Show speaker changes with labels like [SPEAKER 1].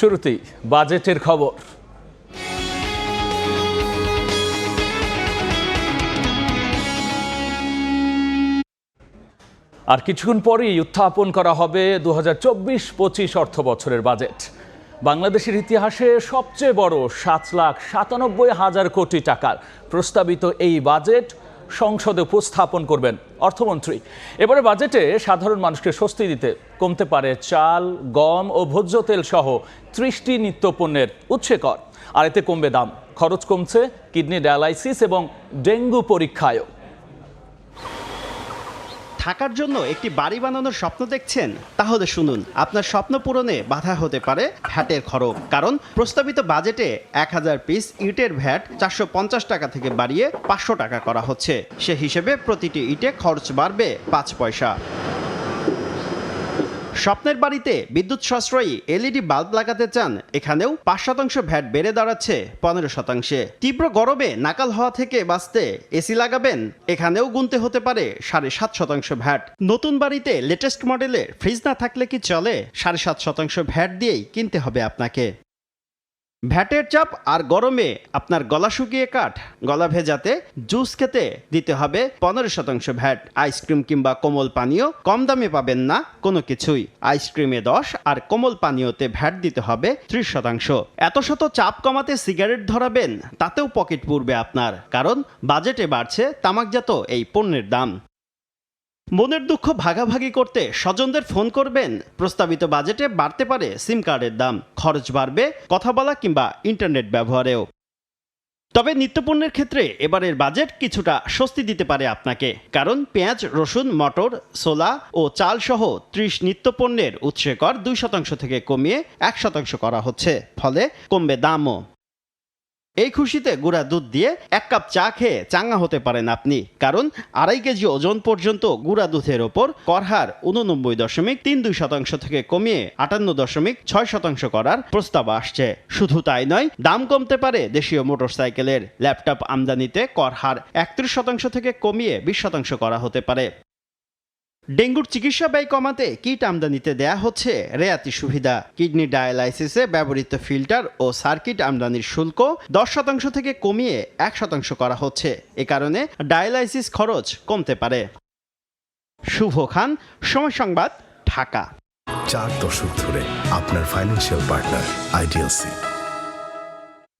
[SPEAKER 1] শুরুতেই বাজেটের খবর। আর কিছুক্ষণ পরেই উত্থাপন করা হবে দু হাজার চব্বিশ পঁচিশ অর্থ বছরের বাজেট। বাংলাদেশের ইতিহাসে সবচেয়ে বড় সাত লাখ সাতানব্বই হাজার কোটি টাকার প্রস্তাবিত এই বাজেট সংসদে উপস্থাপন করবেন অর্থমন্ত্রী। এবারে বাজেটে সাধারণ মানুষকে স্বস্তি দিতে কমতে পারে চাল, গম ও ভোজ্য তেল সহ ত্রিশটি নিত্যপণ্যের পণ্যের কর আর এতে কমবে দাম। খরচ কমছে কিডনি ডায়ালাইসিস এবং ডেঙ্গু পরীক্ষায়ও।
[SPEAKER 2] থাকার জন্য একটি বাড়ি বানানোর স্বপ্ন দেখছেন? তাহলে শুনুন, আপনার স্বপ্ন পূরণে বাধা হতে পারে ভ্যাটের খরচ। কারণ প্রস্তাবিত বাজেটে এক হাজার পিস ইটের ভ্যাট চারশো পঞ্চাশ টাকা থেকে বাড়িয়ে পাঁচশো টাকা করা হচ্ছে। সে হিসেবে প্রতিটি ইটে খরচ বাড়বে পাঁচ পয়সা। স্বপ্নের বাড়িতে বিদ্যুৎ সাশ্রয়ী এলইডি বাল্ব লাগাতে চান, এখানেও পাঁচ শতাংশ ভ্যাট বেড়ে দাঁড়াচ্ছে পনেরো শতাংশে। তীব্র গরমে নাকাল হওয়া থেকে বাঁচতে এসি লাগাবেন, এখানেও গুনতে হতে পারে সাড়ে সাত শতাংশ ভ্যাট। নতুন বাড়িতে লেটেস্ট মডেলের ফ্রিজ না থাকলে কি চলে? সাড়ে সাত শতাংশ ভ্যাট দিয়েই কিনতে হবে আপনাকে। ভ্যাটের চাপ আর গরমে আপনার গলা শুকিয়ে কাঠ, গলা ভেজাতে জুস খেতে দিতে হবে পনেরো শতাংশ ভ্যাট। আইসক্রিম কিংবা কোমল পানীয় কম দামে পাবেন না কোনো কিছুই। আইসক্রিমে দশ আর কোমল পানীয়তে ভ্যাট দিতে হবে ত্রিশ শতাংশ। এত শত চাপ কমাতে সিগারেট ধরাবেন, তাতেও পকেট পুরবে আপনার, কারণ বাজেটে বাড়ছে তামাকজাত এই পণ্যের দাম। মনের দুঃখ ভাগাভাগি করতে স্বজনদের ফোন করবেন। প্রস্তাবিত বাজেটে বাড়তে পারে সিম কার্ডের দাম, খরচ বাড়বে, কথা বলা কিংবা ইন্টারনেট ব্যবহারেও। তবে নিত্যপণ্যের ক্ষেত্রে এবারের বাজেট কিছুটা স্বস্তি দিতে পারে আপনাকে। কারণ পেঁয়াজ, রসুন, মটর সোলা ও চাল সহ ত্রিশ নিত্যপণ্যের উৎসে কর দুই শতাংশ থেকে কমিয়ে এক শতাংশ করা হচ্ছে। ফলে কমবে দামও। এই খুশিতে গুঁড়া দুধ দিয়ে এক কাপ চা খেয়ে চাঙ্গা হতে পারেন আপনি। কারণ আড়াই কেজি ওজন পর্যন্ত গুঁড়া দুধের ওপর করহার উননব্বই দশমিক তিন দুই শতাংশ থেকে কমিয়ে আটান্ন দশমিক ছয় শতাংশ করার প্রস্তাব আসছে। শুধু তাই নয়, দাম কমতে পারে দেশীয় মোটরসাইকেলের ল্যাপটপ আমদানিতে করহার একত্রিশ শতাংশ থেকে কমিয়ে বিশ শতাংশ করা হতে পারে। ডেঙ্গুর চিকিৎসা ব্যয় কমাতে কিট আমদানিতে দেয়া হচ্ছে রেয়াতি সুবিধা। কিডনি ডায়ালাইসিসে ব্যবহৃত ফিল্টার ও সার্কিট আমদানির শুল্ক দশ শতাংশ থেকে কমিয়ে এক শতাংশ করা হচ্ছে। এ কারণে ডায়ালাইসিস খরচ কমতে পারে। শুভ খান, সময় সংবাদ, ঢাকা।
[SPEAKER 3] চার দশক ধরে আপনার ফাইন্যান্সিয়াল পার্টনার আইডিএলসি